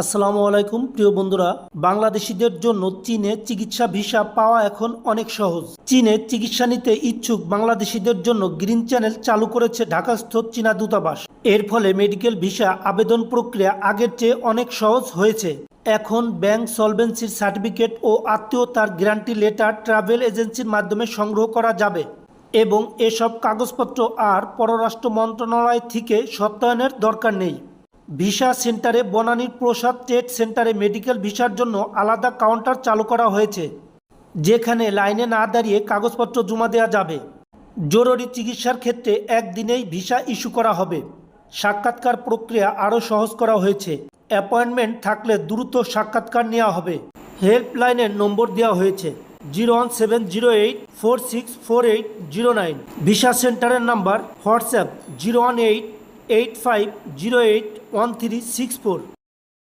আসসালামু আলাইকুম, প্রিয় বন্ধুরা। বাংলাদেশিদের জন্য চীনে চিকিৎসা ভিসা পাওয়া এখন অনেক সহজ। চীনে চিকিৎসা নিতে ইচ্ছুক বাংলাদেশিদের জন্য গ্রিন চ্যানেল চালু করেছে ঢাকাস্থ চীনা দূতাবাস। এর ফলে মেডিকেল ভিসা আবেদন প্রক্রিয়া আগের চেয়ে অনেক সহজ হয়েছে। এখন ব্যাংক সলভেন্সির সার্টিফিকেট ও আত্মীয়তার গ্যারান্টি লেটার ট্রাভেল এজেন্সির মাধ্যমে সংগ্রহ করা যাবে এবং এসব কাগজপত্র আর পররাষ্ট্র মন্ত্রণালয় থেকে সত্যায়নের দরকার নেই। ভিসা সেন্টারে বনানীর প্রসাদ ট্রেড সেন্টারে মেডিকেল ভিসার জন্য আলাদা কাউন্টার চালু করা হয়েছে, যেখানে লাইনে না দাঁড়িয়ে কাগজপত্র জমা দেওয়া যাবে। জরুরি চিকিৎসার ক্ষেত্রে একদিনেই ভিসা ইস্যু করা হবে। সাক্ষাৎকার প্রক্রিয়া আরও সহজ করা হয়েছে। অ্যাপয়েন্টমেন্ট থাকলে দ্রুত সাক্ষাৎকার নেওয়া হবে। হেল্পলাইনের নম্বর দেওয়া হয়েছে, zero one seven zero eight four six four eight zero nine. Visa সেন্টারের number, WhatsApp, zero one eight eight five zero eight one three six four.